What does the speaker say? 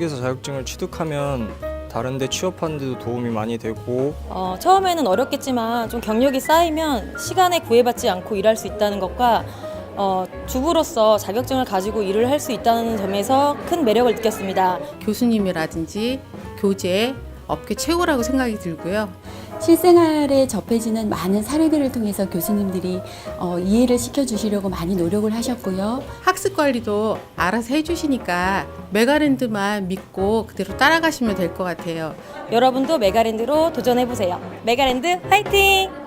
자격증을 취득하면 다른 데 취업하는 데도 도움이 많이 되고 어, 처음에는 어렵겠지만 좀 경력이 쌓이면 시간에 구애받지 않고 일할 수 있다는 것과 어, 주부로서 자격증을 가지고 일을 할 수 있다는 점에서 큰 매력을 느꼈습니다. 교수님이라든지 교재, 업계 최고라고 생각이 들고요. 실생활에 접해지는 많은 사례들을 통해서 교수님들이 어, 이해를 시켜주시려고 많이 노력을 하셨고요. 학습 관리도 알아서 해주시니까 메가랜드만 믿고 그대로 따라가시면 될 것 같아요. 여러분도 메가랜드로 도전해보세요. 메가랜드 화이팅!